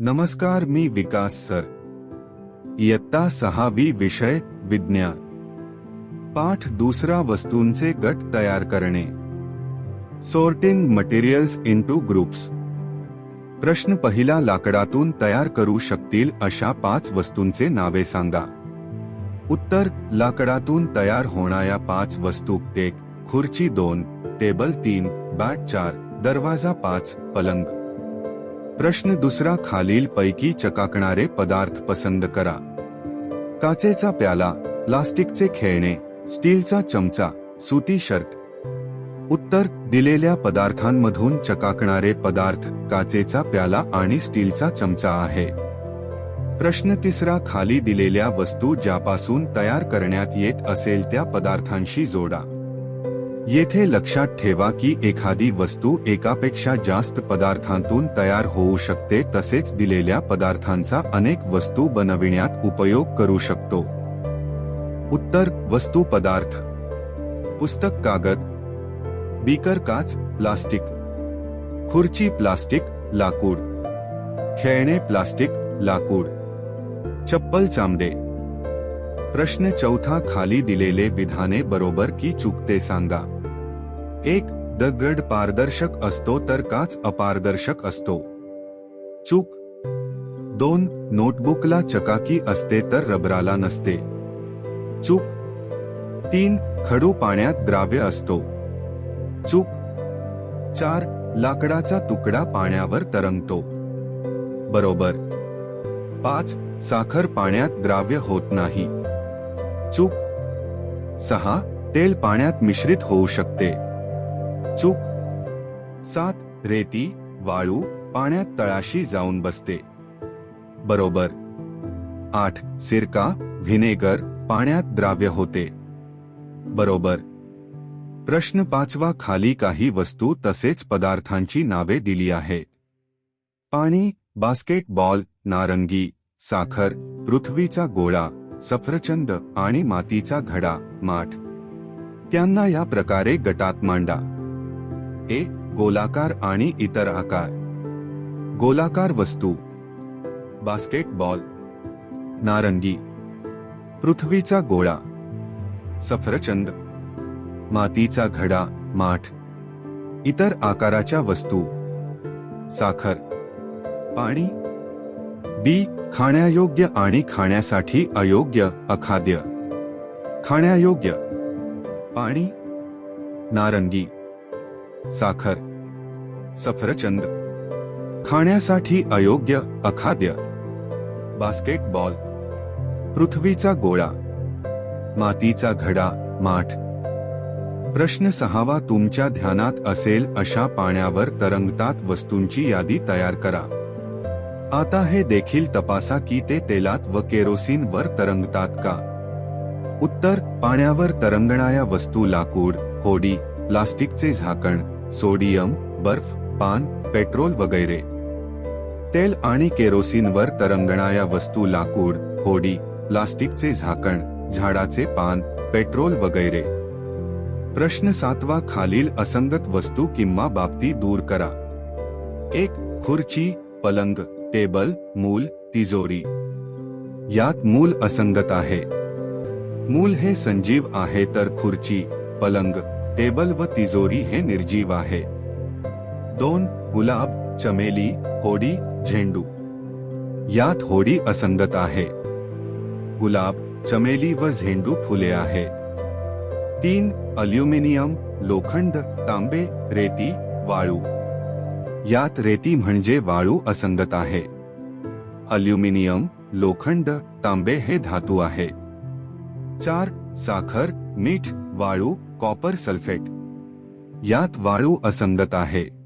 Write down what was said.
नमस्कार मी विकास सर. इयत्ता सहावी विषय विज्ञान. पाठ दुसरा वस्तूंचे गट तयार करणे. सोर्टिंग मटेरियल्स इनटू ग्रुप्स प्रश्न पहिला लाकडातून तयार करू शकतील अशा पाच वस्तूंचे नावे सांगा. उत्तर लाकडातून तयार होणाऱ्या पाच वस्तू एक खुर्ची दोन टेबल तीन बॅट चार दरवाजा पाच पलंग. प्रश्न दुसरा खालील पैकी चकाकणारे पदार्थ पसंत करा. काचेचा प्याला प्लास्टिकचे खेळणे स्टीलचा चमचा सुती शर्ट. उत्तर दिलेल्या पदार्थांमधून चकाकणारे पदार्थ काचेचा प्याला आणि स्टीलचा चमचा आहे. प्रश्न तिसरा खाली दिलेल्या वस्तू ज्यापासून तयार करण्यात येत असेल त्या पदार्थांशी जोडा. येथे लक्षात ठेवा की एखादी वस्तू एकापेक्षा जास्त पदार्थांतून तयार होऊ शकते तसेच दिलेल्या पदार्थांचा अनेक वस्तू बनविण्यात उपयोग करू शकतो. उत्तर वस्तू पदार्थ. पुस्तक कागद. बीकर काच प्लास्टिक. खुर्ची प्लास्टिक लाकूड. खेळणे प्लास्टिक लाकूड. चप्पल चामडे. प्रश्न चौथा खाली दिलेले विधाने बरोबर की चुकते सांगा. एक दगड पारदर्शक असतो तर काच अपारदर्शक असतो. चूक. दोन नोटबुकला चकाकी असते तर रबराला नसते. चूक. तीन खडू पाण्यात द्राव्य असतो. चूक. चार लाकडाचा तुकडा पाण्यावर तरंगतो. बरोबर. पाच साखर पाण्यात द्राव्य होत नाही. चूक. सहा तेल पाण्यात मिश्रित होऊ शकते. चूक. सात रेती वाळू पाण्यात तळाशी जाऊन बसते. बरोबर. आठ सिरका व्हिनेगर पाण्यात द्राव्य होते. बरोबर. प्रश्न पाचवा खाली काही वस्तू तसेच पदार्थांची नावे दिली आहेत. पाणी बास्केटबॉल नारंगी साखर पृथ्वीचा गोळा सफरचंद आणि मातीचा घडा माठ. त्यांना या प्रकारे गटात मांडा. ए गोलाकार आणि इतर आकार. गोलाकार वस्तू. बास्केटबॉल. नारंगी. पृथ्वीचा गोळा. सफरचंद. मातीचा घडा माठ. इतर आकाराच्या वस्तू. साखर. पाणी. बी खाण्यायोग्य आणि खाण्यासाठी अयोग्य अखाद्य. खाण्यायोग्य. पाणी. नारंगी. साखर सफरचंद खाण्यासाठी अयोग्य अखाद्य बास्केटबॉल पृथ्वीचा गोळा मातीचा घडा माठ. प्रश्न सहावा तुमच्या ध्यानात असेल अशा पाण्यावर तरंगतात वस्तूंची यादी तयार करा. आता हे देखील तपासा की ते तेलात व केरोसिन वर तरंगतात का? उत्तर पाण्यावर तरंगणाऱ्या वस्तू लाकूड होडी प्लास्टिकचे झाकण सोडियम बर्फ पान पेट्रोल वगैरे. तेल आणि केरोसिनवर तरंगणाऱ्या वस्तू लाकूड होडी प्लास्टिकचे झाकण झाडाचे पान पेट्रोल वगैरे. प्रश्न सातवा खालील असंगत वस्तू किंवा बाबती दूर करा. एक खुर्ची पलंग टेबल मूल तिजोरी. यात मूल असंगत आहे. मूल हे संजीव आहे तर खुर्ची पलंग टेबल व तिजोरी हे निर्जीव आहे दोन गुलाब, चमेली, होडी, झेंडू। यात होडी असंगत आहे गुलाब, चमेली व झेंडू फुले आहेत तीन, अल्युमिनियम, लोखंड, तांबे, रेती, वाळू। यात रेती म्हणजे वाळू असंगत आहे अल्युमिनियम, लोखंड, तांबे हे धातू आहे। चार, साखर, मीठ, वाळू कॉपर सल्फेट यात वाळू असंगत आहे.